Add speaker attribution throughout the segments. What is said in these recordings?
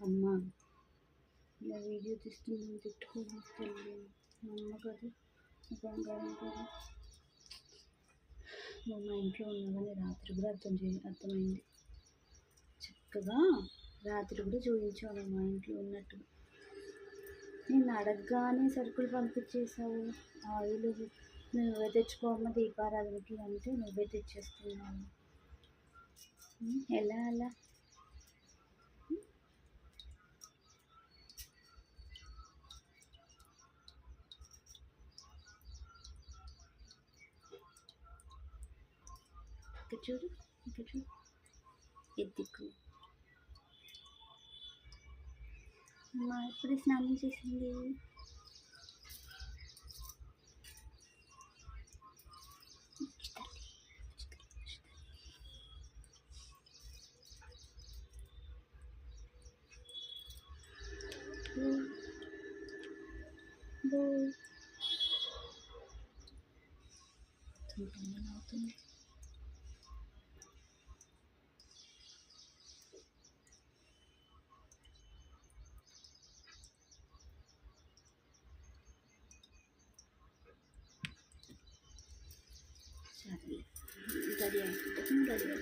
Speaker 1: అమ్మ. ఇలా వీడియో తీస్తున్నాను తిట్టుకోవడం తల్లి మా అమ్మ కదా బంగారం కదా నువ్వు మా ఇంట్లో ఉన్నావని రాత్రి కూడా అర్థం చే అర్థమైంది. చక్కగా రాత్రి కూడా చూపించాను మా ఇంట్లో ఉన్నట్టు. నేను అడగగానే సరుకులు పంపించేసావు ఆయిల్ నువ్వే తెచ్చుకోమ్మ దీపారాధనకి అంటే నువ్వే తెచ్చేస్తున్నావు. ఎలా అలా ఇక్కడ చూడు ఇక్కడ చూడు ఎద్దుకు అమ్మ ఎప్పుడు స్నానం చేసింది బో. బో. అవుతుంది,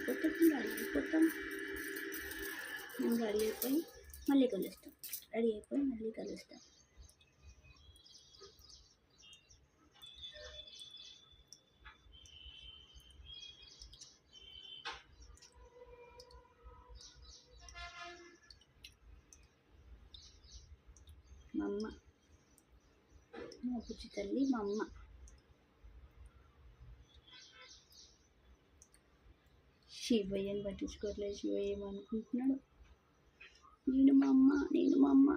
Speaker 1: అయిపోతాం రెడీ అయిపోతాం మేము రెడీ అయిపోయి మళ్ళీ కలుస్తాం రెడీ అయిపోయి మళ్ళీ కలుస్తాం మా అమ్మ మా బుజ్జి తల్లి మా అమ్మ శివయ్యని పట్టించుకోవట్లేదు శివయ్య ఏమనుకుంటున్నాడు. నేను మా అమ్మ నేను మా అమ్మ.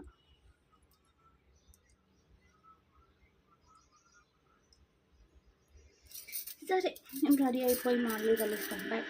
Speaker 1: సరే మేము రెడీ అయిపోయి మళ్ళీ కలుస్తాం. బాయ్